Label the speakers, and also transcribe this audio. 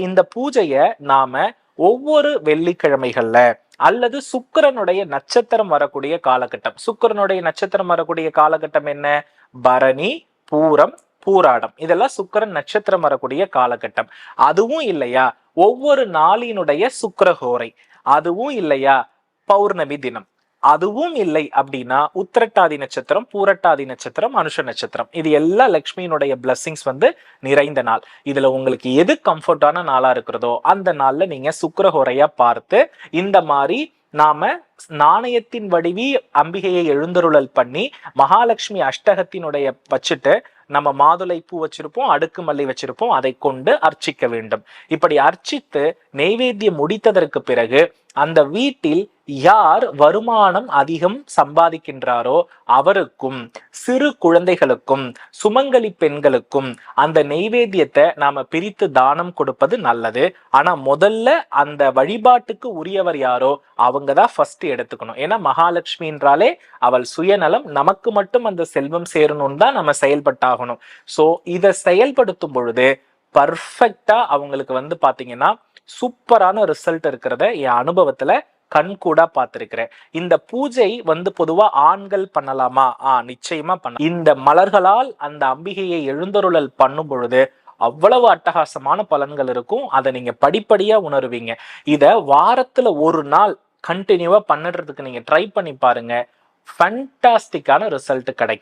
Speaker 1: இந்த பூஜையை நாம ஒவ்வொரு வெள்ளிக்கிழமைகள்ல அல்லது சுக்கிரனுடைய நட்சத்திரம் வரக்கூடிய காலகட்டம். சுக்கிரனுடைய நட்சத்திரம் வரக்கூடிய காலகட்டம் என்ன? பரணி பூரம் பூராடம். இதெல்லாம் சுக்கிரன் நட்சத்திரம் வரக்கூடிய காலகட்டம். அதுவும் இல்லையா? ஒவ்வொரு நாளினுடைய சுக்கிரஹோரை அதுவும் இல்லையா? பௌர்ணமி தினம். அதுவும் இல்லை அப்படின்னா உத்திரட்டாதி நட்சத்திரம் பூரட்டாதி நட்சத்திரம் அனுஷ நட்சத்திரம். இது எல்லா லக்ஷ்மியினுடைய பிளஸ்ஸிங்ஸ் வந்து நிறைந்த நாள். இதுல உங்களுக்கு எது கம்ஃபர்டான நாளா இருக்கிறதோ அந்த நாள்ல நீங்க சுக்கிரஹோரையா பார்த்து இந்த மாதிரி நாம நாணயத்தின் வடிவி அம்பிகையை எழுந்தருளல் பண்ணி மகாலட்சுமி அஷ்டகத்தினுடைய வச்சுட்டு நம்ம மாதுளை பூ வச்சிருப்போம் அடுக்கு மல்லி வச்சிருப்போம் அதை கொண்டு அர்ச்சிக்க வேண்டும். இப்படி அர்ச்சித்து நெய்வேத்தியம் முடித்ததற்கு பிறகு அந்த வீட்டில் யார் வருமானம் அதிகம் சம்பாதிக்கின்றாரோ அவருக்கும் சிறு குழந்தைகளுக்கும் சுமங்கலி பெண்களுக்கும் அந்த நெய்வேத்தியத்தை நாம பிரித்து தானம் கொடுப்பது நல்லது. ஆனா முதல்ல அந்த வழிபாட்டுக்கு உரியவர் யாரோ அவங்க தான் ஃபர்ஸ்ட் எடுத்துக்கணும். ஏன்னா மகாலட்சுமின்றாலே அவள் சுயநலம் நமக்கு மட்டும் அந்த செல்வம் சேரணும்னு தான் நம்ம செயல்பட்டாகணும். சோ இதை செயல்படுத்தும் பொழுது பர்ஃபெக்டா அவங்களுக்கு வந்து பாத்தீங்கன்னா சூப்பரான ரிசல்ட் இருக்கிறத என் அனுபவத்துல கண் கூட பார்த்திருக்கிறேன் இந்த பூஜை வந்து பொதுவா ஆண்கள் பண்ணலாமா? ஆ நிச்சயமா பண்ண இந்த மலர்களால் அந்த அம்பிகையை எழுந்தருளல் பண்ணும் பொழுது அவ்வளவு அட்டகாசமான பலன்கள் இருக்கும். அதை நீங்க படிப்படியா உணருவீங்க. இத வாரத்துல ஒரு நாள் கண்டினியூவாக பண்ணுறதுக்கு நீங்க ட்ரை பண்ணி பாருங்க. ஃபண்டாஸ்டிக்கான ரிசல்ட் கிடைக்கும்.